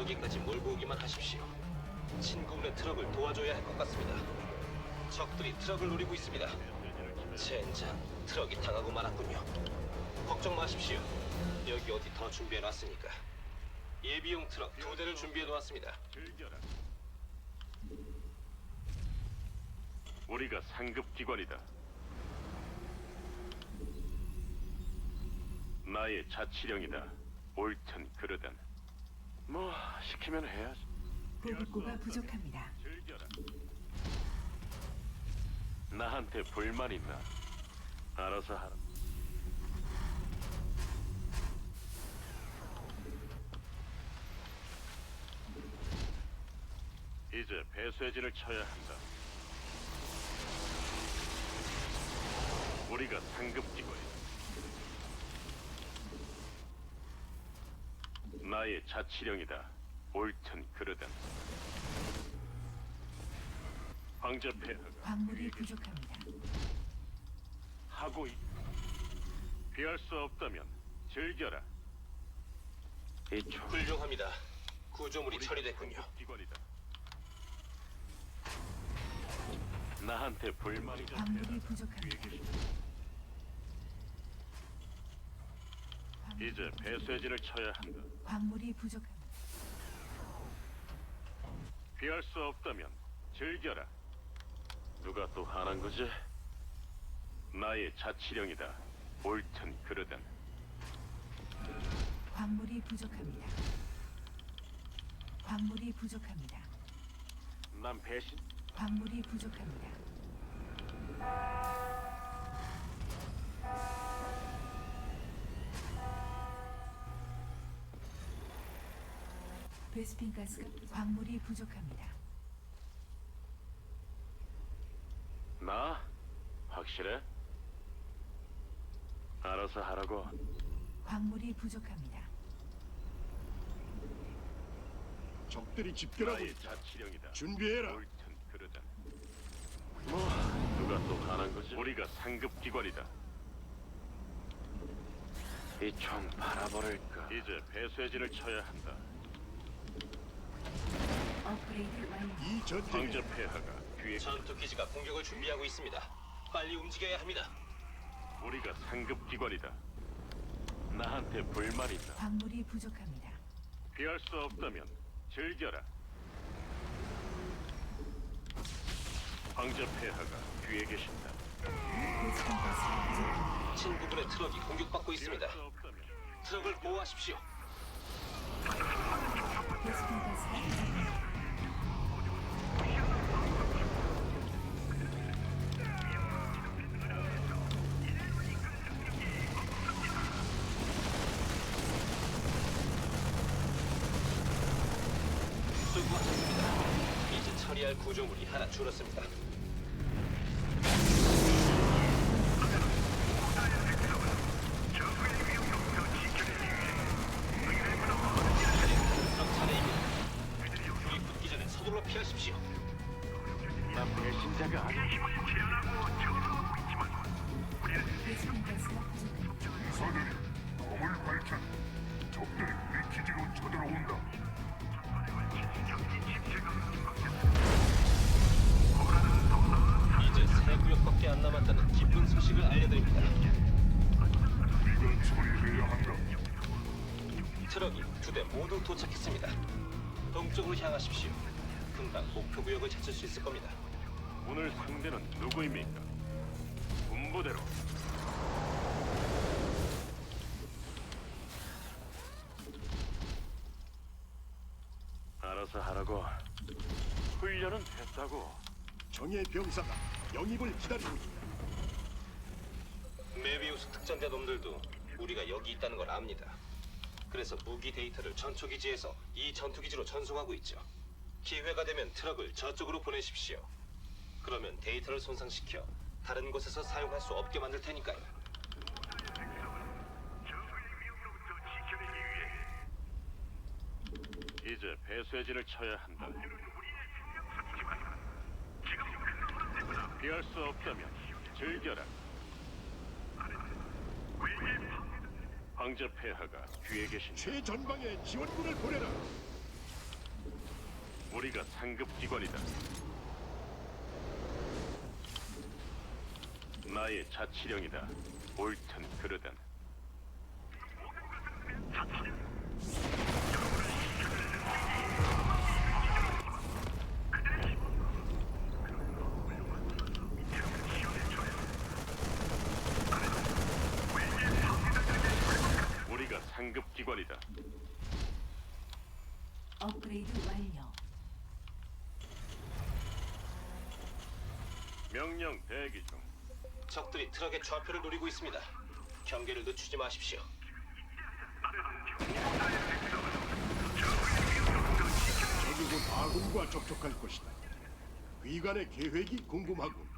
여기까지 몰고 오기만 하십시오. 친구분의 트럭을 도와줘야 할 것 같습니다. 적들이 트럭을 노리고 있습니다. 젠장, 트럭이 당하고 말았군요. 걱정 마십시오. 여기 어디 더 준비해놨으니까. 예비용 트럭 두 대를 준비해놓았습니다. 즐겨라. 우리가 상급 기관이다. 나의 자치령이다. 옳든 그르든. 뭐 시키면 해야지. 보급고가 부족합니다. 즐겨라. 나한테 불만 있나? 알아서 하라. 이제 배쇄진을 쳐야 한다. 우리가 상급기관이다. 나의 자치령이다. 옳든 그르든. 황제 폐하가 광물이 부족합니다. 하고 있. 피할 수 없다면 즐겨라. 이총 훌륭합니다. 구조물이 처리됐군요. 기관이다. 나한테 불만이 광물이 부족합니다. 이제 배쇄진을 쳐야 한다. 광물이 부족합니다. 피할 수 없다면 즐겨라. 누가 또 하는 거지? 나의 자치령이다. 옳든 그르든. 광물이 부족합니다. 광물이 부족합니다. 난 배신. 광물이 부족합니다. 베스핀 가스가 광물이 부족합니다. 나 확실해? 알아서 하라고. 광물이 부족합니다. 적들이 집결하고 나의 있다. 자치령이다. 준비해라. 옳든 그르든. 뭐 누가 또 하는 거지? 우리가 상급 기관이다. 이 총 바라버릴까? 이제 배쇄진을 쳐야 한다. 이 전쟁에 황제 폐하가 뒤에 전투 기지가 공격을 준비하고 있습니다. 빨리 움직여야 합니다. 우리가 상급 기관이다. 나한테 불만 있다. 광물이 부족합니다. 피할 수 없다면 즐겨라. 황제 폐하가 뒤에 계신다. 가스가 부족합니다. 친구분의 트럭이 공격받고 있습니다. 피할 수 없다면 트럭을 보호하십시오. 이제 처리할 구조물이 하나 줄었습니다. 찾을 수 있을 겁니다. 오늘 상대는 누구입니까? 군부대로. 알아서 하라고. 훈련은 됐다고. 정예 병사가 영입을 기다리고 있다. 메비우스 특전대 놈들도 우리가 여기 있다는 걸 압니다. 그래서 무기 데이터를 전초기지에서 이 전투기지로 전송하고 있죠. 기회가 되면 트럭을 저쪽으로 보내십시오. 그러면 데이터를 손상시켜 다른 곳에서 사용할 수 없게 만들 테니까요. 이제 배쇄진을 쳐야 한다. 피할 수 없다면 즐겨라. 황제 폐하가 뒤에 계신다. 최전방에 지원군을 보내라. 우리가 상급 기관이다. 나의 자치령이다. 옳든 그르든. 우리가 상급 기관이다. 업그레이드 완료. 명령 대기 중. 적들이 트럭의 좌표를 노리고 있습니다. 경계를 늦추지 마십시오. 적이 곧 아군과 접촉할 것이다. 위관의 계획이 궁금하군.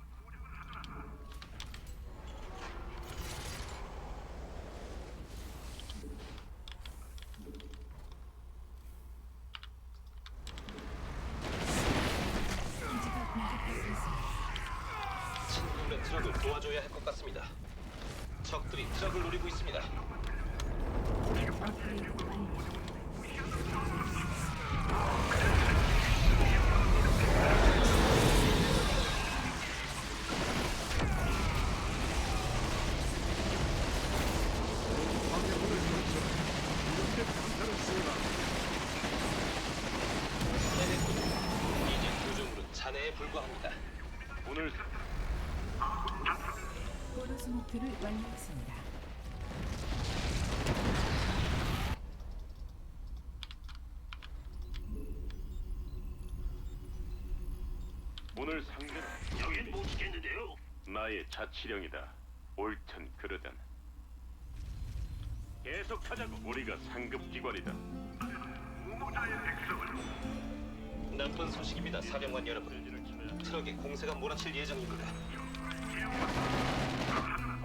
기지가 공격받고 있습니다. 친구의 트럭을 도와줘야 할 것 같습니다. 적들이 트럭을 노리고 있습니다. 업그레이드 완료. 방해문을 결정. 이렇게 강타를 쏘라. 해냈군요. 이제 구조물은 잔해에 불과합니다. 오늘 목표를 완료했습니다. 오늘 상대는 여긴 못 지켰는데요. 나의 자치령이다. 옳든 그르든. 계속 하자고. 우리가 상급 기관이다. 나쁜 소식입니다, 사령관 여러분. 트럭에 공세가 몰아칠 예정입니다.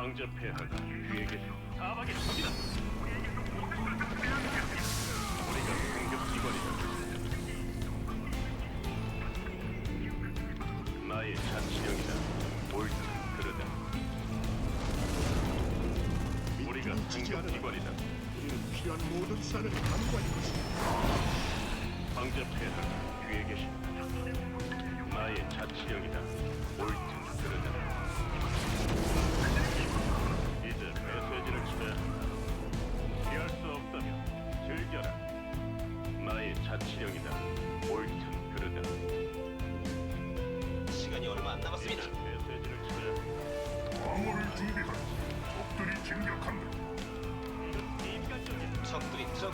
황제 폐하가 뒤에 계신 사막의 적이다. 우리가 상급 기관이다. 나의 자치령이다. 옳든 그르든. 우리가 않으라. 기관이다. 우리는 필요한 모든 수단을 간과할 것이다. 황제 폐하가 뒤에 계신다. 나의 자치령이다. 옳든 그르든.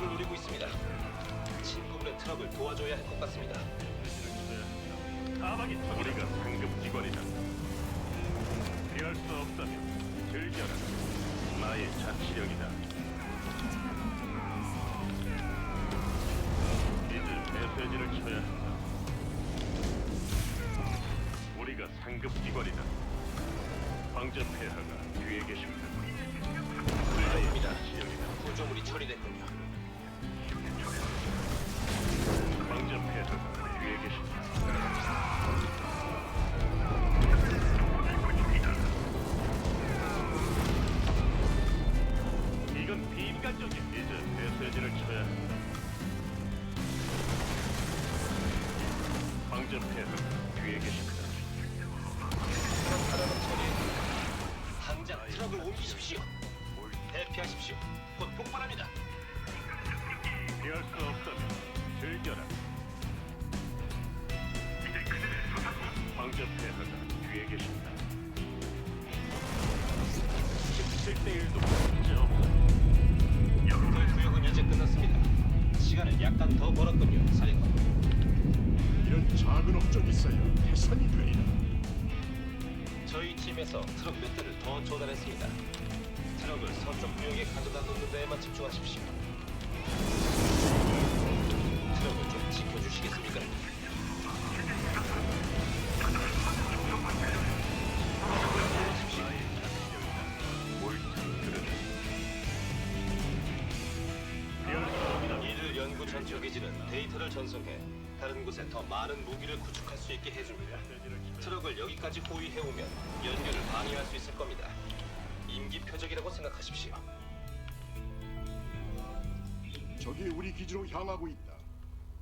트럭을 노리고 있습니다. 친구분의 트럭을 도와줘야 할 것 같습니다. 사막이 우리가 상급 기관이다. 피할 수 없다면 즐겨라. 나의 있습니다. 이제 메시지를 쳐야 한다. 우리가 상급 기관이다. 황제 폐하가 뒤에 계십니다. 나의. 구조물이 처리됐군요. 벌었군요, 사령관. 이런 작은 업적이 쌓여 태산이 되리라. 저희 팀에서 트럭 몇 대를 더 조달했습니다. 트럭을 서쪽 구역에 가져다 놓는 데에만 집중하십시오. 트럭을 좀 지켜주시겠습니까? 전투 기지는 데이터를 전송해 다른 곳에 더 많은 무기를 구축할 수 있게 해줍니다. 트럭을 여기까지 호위해오면 연결을 방해할 수 있을 겁니다. 임기 표적이라고 생각하십시오. 적이 우리 기지로 향하고 있다.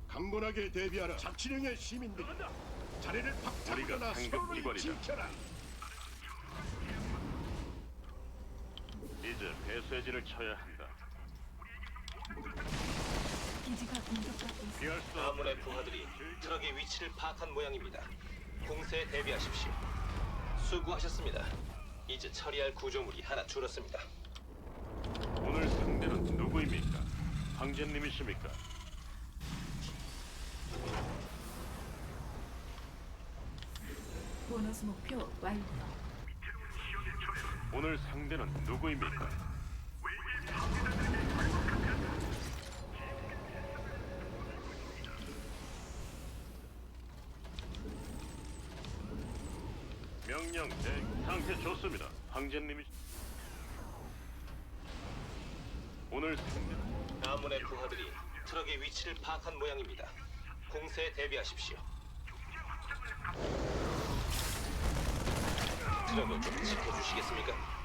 강건하게 대비하라. 자치령의 시민들이 자리를 상급 서로를 기관이다. 지켜라. 이제 배쇄진을 쳐야 한다. 기지가 공격받고 있습니다. 아문의. 부하들이 트럭의 위치를 파악한 모양입니다. 공세에 대비하십시오. 수고하셨습니다. 이제 처리할 구조물이 하나 줄었습니다. 오늘 상대는 누구입니까? 황제님이십니까? 보너스 목표 완료. 오늘 상대는 누구입니까? 명령 대 상태 좋습니다. 황제님이 오늘 아문의 부하들이 트럭의 위치를 파악한 모양입니다. 공세에 대비하십시오. 트럭을 좀 지켜주시겠습니까?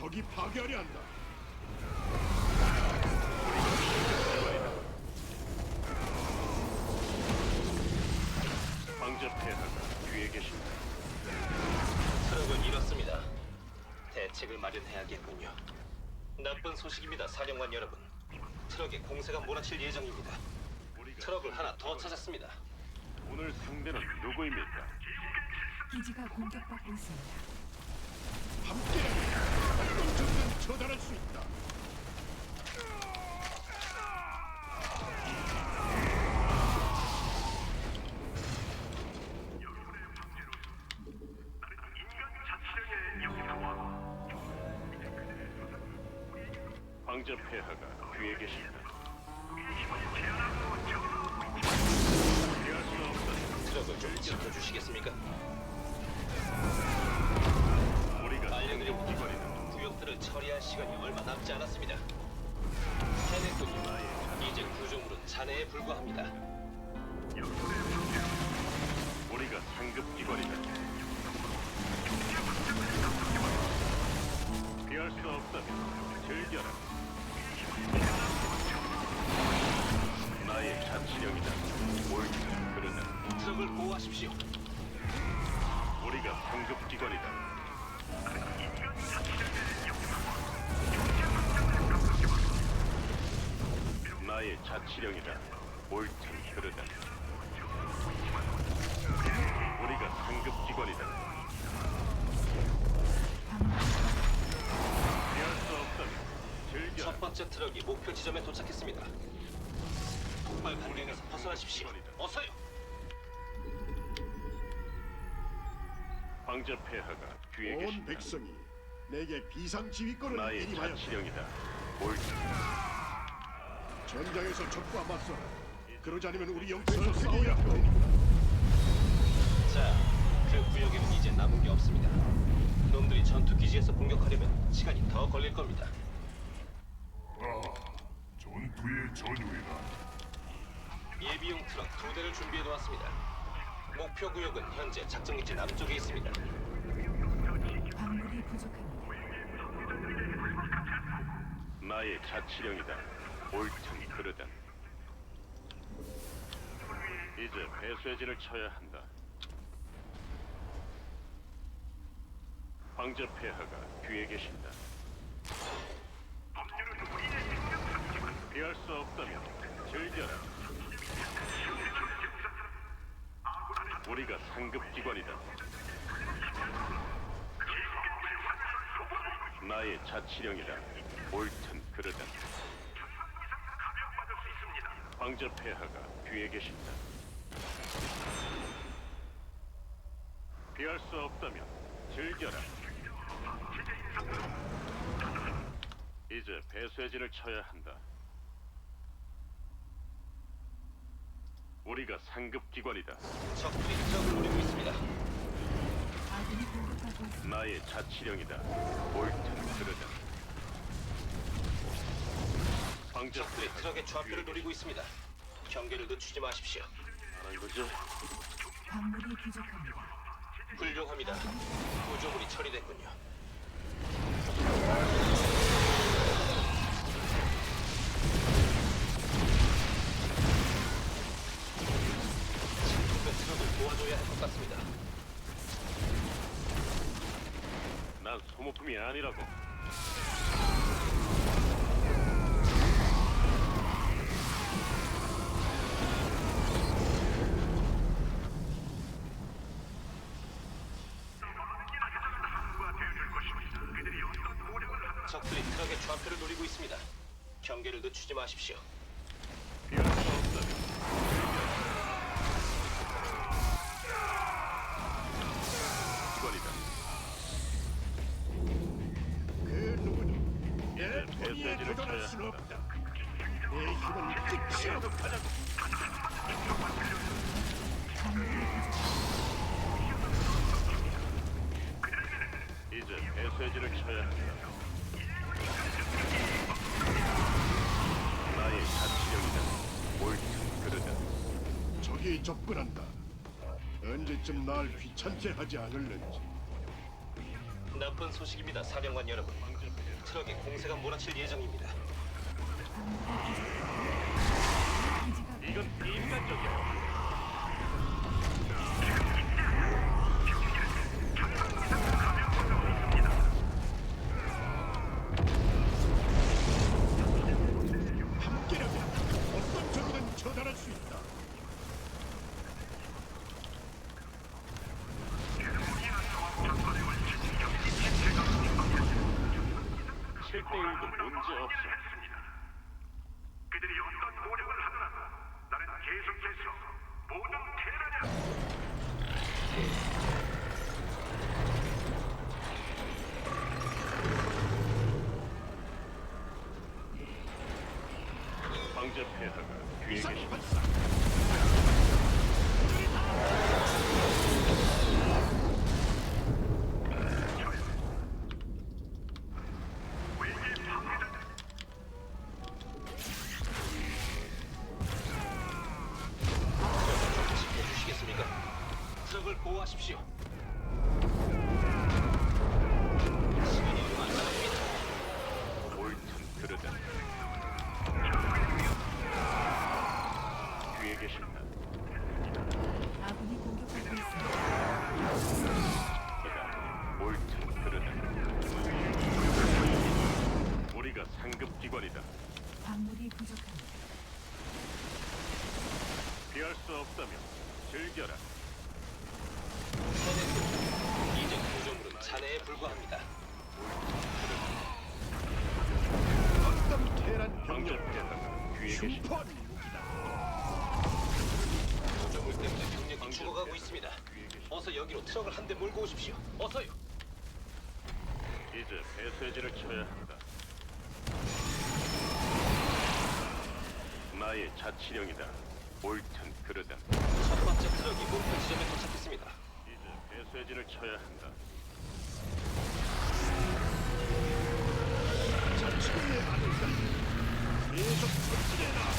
적이 파괴하려 한다. 황제 폐하가 뒤에 계십니다. 트럭을 잃었습니다. 대책을 마련해야겠군요. 나쁜 소식입니다, 사령관 여러분. 트럭에 공세가 몰아칠 예정입니다. 트럭을 하나 더 찾았습니다. 오늘 상대는 누구입니까? 기지가 공격받고 있습니다. 함께 처단할 수 있다. 황제 폐하가 뒤에 계십니다. 피할 수 없다. 트럭을 좀 지켜주시겠습니까? 우리가 기관이다. 처리할 시간이 얼마 남지 않았습니다. 해냈군요. 이제 구조물은 잔해에 불과합니다. 우리가 상급 기관이다. 피할 수 없다면 즐겨라. 나의 자치령이다. 옳다. 그러나 트럭을 보호하십시오. 우리가 상급 기관이다. 자치령이다. 옳든 그르다. 우리가 상급 기관이다. 피할 수 없다면 즐겨라. 첫 번째 트럭이 목표 지점에 도착했습니다. 폭발 반경에서 벗어나십시오. 어서요. 황제 폐하가 온 계신다. 백성이 내게 비상 지휘권을 나의 인임하여 자치령이다. 옳든 전장에서 적과 맞서라. 그러지 않으면 우리 영토에서 싸워야 한다. 자, 그 구역에는 이제 남은 게 없습니다. 놈들이 전투 기지에서 공격하려면 시간이 더 걸릴 겁니다. 아, 전투의 전율이다. 예비용 트럭 두 대를 준비해 놓았습니다. 목표 구역은 현재 작전 기지 남쪽에 있습니다. 광물이 부족합니다. 나의 자치령이다. 옳든 그르다. 이제 배쇄진을 쳐야 한다. 황제 폐하가 뒤에 계신다. 피할 수 없다면 즐겨라. 우리가 상급 기관이다. 나의 자치령이다. 옳든 그르든. 황제 폐하가 뒤에 계신다. 피할 수 없다면 즐겨라. 이제 배쇄진을 쳐야 한다. 우리가 상급 기관이다. 적들이 트럭을 노리고 있습니다. 아군이 공격받고 있습니다. 나의 자치령이다. 옳든 그르든. 황제 적들이 트럭의 좌표를 노리고 있습니다. 경계를 늦추지 마십시오. 하는 거지? 광물이 부족합니다. 훌륭합니다. 구조물이 처리됐군요. 친구의 트럭을 도와줘야 할 것 같습니다. 난 소모품이 아니라고. 적들이 좌표를 노리고 있습니다. 경계를 늦추지 마십시오. 이제 배쇄진을 쳐야 한다. 적이 접근한다. 언제쯤 날 귀찮게 하지 않을는지. 나쁜 소식입니다, 사령관 여러분. 트럭에 공세가 몰아칠 예정입니다. 이건 인간적이야. 계시. 저물 때문에 병력이 죽어가고 있습니다. 어서 여기로 트럭을 한 대 몰고 오십시오. 어서요. 이제 폐쇄지를 쳐야 한다. 나의 자치령이다. 옳든 그르든 첫 번째 트럭이 목표 지점에 도착했습니다. 이제 폐쇄지를 쳐야 한다. 자치령이다. 계속 부채라.